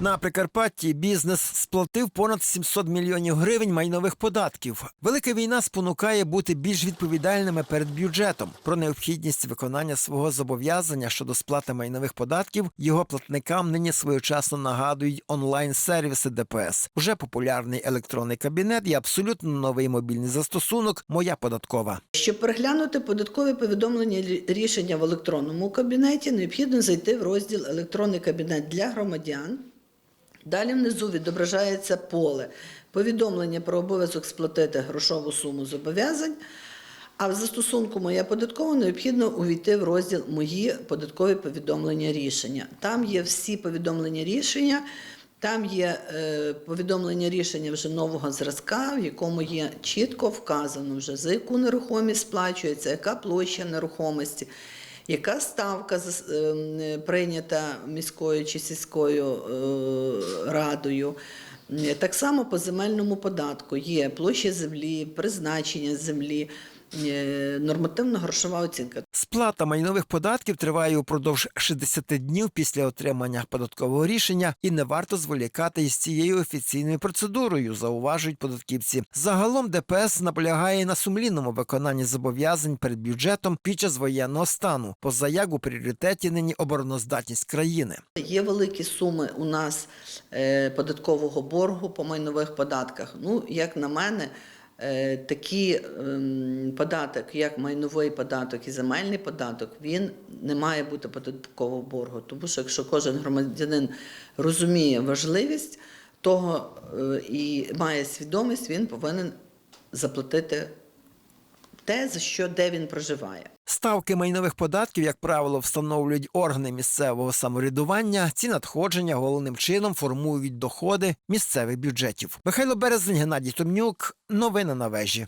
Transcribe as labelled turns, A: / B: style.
A: На Прикарпатті бізнес сплатив понад 700 мільйонів гривень майнових податків. Велика війна спонукає бути більш відповідальними перед бюджетом. Про необхідність виконання свого зобов'язання щодо сплати майнових податків його платникам нині своєчасно нагадують онлайн-сервіси ДПС. Уже популярний електронний кабінет і абсолютно новий мобільний застосунок Моя податкова.
B: Щоб переглянути податкові повідомлення рішення в електронному кабінеті, необхідно зайти в розділ Електронний кабінет для громадян. Далі внизу відображається поле повідомлення про обов'язок сплатити грошову суму зобов'язань. А в застосунку Моя податкова необхідно увійти в розділ Мої податкові повідомлення рішення. Там є всі повідомлення рішення, там є е, повідомлення рішення вже нового зразка, в якому є чітко вказано вже за яку нерухомість сплачується, яка площа нерухомості, яка ставка зас- ем, прийнята міською чи сільською е, радою. Е, Так само по земельному податку є площа землі, призначення землі, е, нормативно-грошова оцінка.
A: Сплата майнових податків триває упродовж 60 днів після отримання податкового рішення, і не варто зволікати із цією офіційною процедурою, зауважують податківці. Загалом ДПС наполягає на сумлінному виконанні зобов'язань перед бюджетом під час воєнного стану. Поза як у пріоритеті нині обороноздатність країни.
B: Є великі суми у нас е, податкового боргу по майнових податках. Ну, як на мене, е, такий ем, податок, як майновий податок і земельний податок, він не має бути податкового боргу. Тому що якщо кожен громадянин розуміє важливість того е, і має свідомість, він повинен заплатити те, за що де він проживає.
A: Ставки майнових податків, як правило, встановлюють органи місцевого самоврядування. Ці надходження головним чином формують доходи місцевих бюджетів. Михайло Березень, Геннадій Томнюк. Новини на вежі.